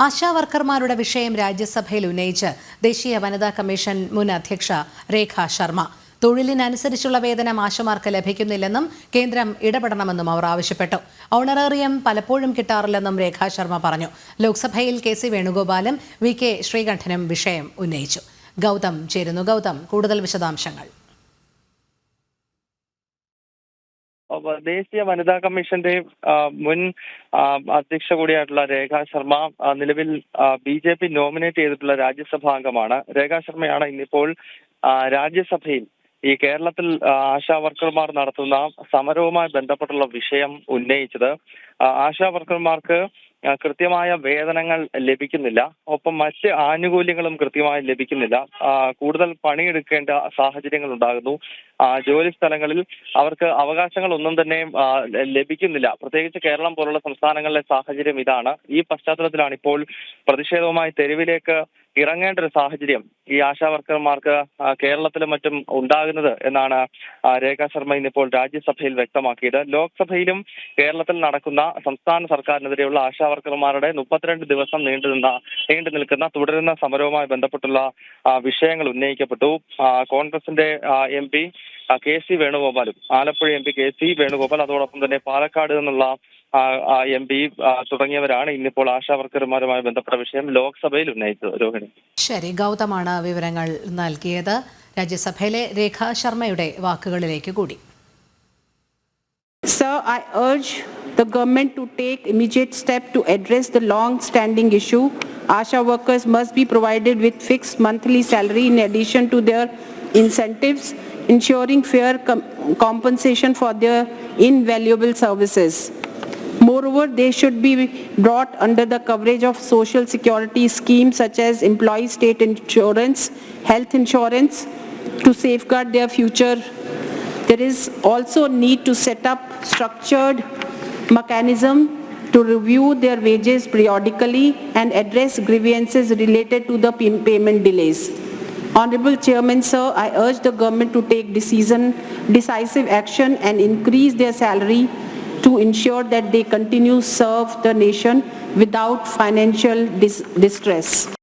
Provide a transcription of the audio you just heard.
ആശാ വർക്കർമാരുടെ വിഷയം രാജ്യസഭയിൽ ഉന്നയിച്ച് ദേശീയ വനിതാ കമ്മീഷൻ മുൻ അധ്യക്ഷ രേഖ ശർമ്മ. തൊഴിലിനനുസരിച്ചുള്ള വേതനം ആശമാർക്ക് ലഭിക്കുന്നില്ലെന്നും കേന്ദ്രം ഇടപെടണമെന്നും അവർ ആവശ്യപ്പെട്ടു. ഓണറേറിയം പലപ്പോഴും കിട്ടാറില്ലെന്നും രേഖ ശർമ്മ പറഞ്ഞു. ലോക്സഭയിൽ കെ സി വേണുഗോപാലും വി കെ ശ്രീകണ്ഠനും വിഷയം ഉന്നയിച്ചു. ഗൗതം ചേരുന്നു. ഗൗതം കൂടുതൽ വിശദാംശങ്ങൾ. ദേശീയ വനിതാ കമ്മീഷന്റെ മുൻ അധ്യക്ഷ കൂടിയായിട്ടുള്ള രേഖാ ശർമ്മ നിലവിൽ ബി ജെ പി നോമിനേറ്റ് ചെയ്തിട്ടുള്ള രാജ്യസഭാ അംഗമാണ്. രേഖാ ശർമ്മയാണ് ഇന്നിപ്പോൾ രാജ്യസഭയിൽ ഈ കേരളത്തിൽ ആശാ വർക്കർമാർ നടത്തുന്ന സമരവുമായി ബന്ധപ്പെട്ടുള്ള വിഷയം ഉന്നയിച്ചത് ആശാ വർക്കർമാർക്ക് കൃത്യമായ വേതനങ്ങൾ ലഭിക്കുന്നില്ല. ഒപ്പം മറ്റ് ആനുകൂല്യങ്ങളും കൃത്യമായി ലഭിക്കുന്നില്ല. കൂടുതൽ പണിയെടുക്കേണ്ട സാഹചര്യങ്ങൾ ഉണ്ടാകുന്നു. ജോലി സ്ഥലങ്ങളിൽ അവർക്ക് അവകാശങ്ങൾ ഒന്നും തന്നെ ലഭിക്കുന്നില്ല. പ്രത്യേകിച്ച് കേരളം പോലുള്ള സംസ്ഥാനങ്ങളിലെ സാഹചര്യം ഇതാണ്. ഈ പശ്ചാത്തലത്തിലാണ് ഇപ്പോൾ പ്രതിഷേധവുമായി തെരുവിലേക്ക് ഇറങ്ങേണ്ട ഒരു സാഹചര്യം ഈ ആശാ വർക്കർമാർക്ക് ആ, കേരളത്തിലും മറ്റും ഉണ്ടാകുന്നത് എന്നാണ് രേഖ ശർമ്മ ഇന്നിപ്പോൾ രാജ്യസഭയിൽ വ്യക്തമാക്കിയത്. ലോക്സഭയിലും കേരളത്തിൽ നടക്കുന്ന സംസ്ഥാന സർക്കാരിനെതിരെയുള്ള ആശാ വർക്കർമാരുടെ മുപ്പത്തിരണ്ട് ദിവസം നീണ്ടുനിന്ന നീണ്ടു നിൽക്കുന്ന തുടരുന്ന സമരവുമായി ബന്ധപ്പെട്ടുള്ള വിഷയങ്ങൾ ഉന്നയിക്കപ്പെട്ടു. കോൺഗ്രസിന്റെ M P K C വേണുഗോപാലും Alappuzha M P K C Venugopal അതോടൊപ്പം തന്നെ പാലക്കാട് നിന്നുള്ള എം പി തുടങ്ങിയവരാണ് ഇന്നിപ്പോൾ ആശാ വർക്കർമാരുമായി ബന്ധപ്പെട്ട വിഷയം ലോക്സഭയിൽ ഉന്നയിച്ചത്. രോഹിണി. ശരി ഗൗതമാണ് വിവരങ്ങൾ നൽകിയത്. രാജ്യസഭയിലെ രേഖ ശർമ്മയുടെ വാക്കുകളിലേക്ക് കൂടി. Sir I urge the government to take immediate step to address the long-standing issue ASHA workers must be provided with fix monthly salary in addition to their incentives, ensuring fair com- compensation for their invaluable services. Moreover, they should be brought under the coverage of social security schemes such as employee state insurance, health insurance, to safeguard their future there is also need to set up structured mechanism to review their wages periodically and address grievances related to the pay- payment delays. Honorable Chairman, sir, I urge the government to take decision, decisive action and increase their salary to ensure that they continue to serve the nation without financial dis- distress.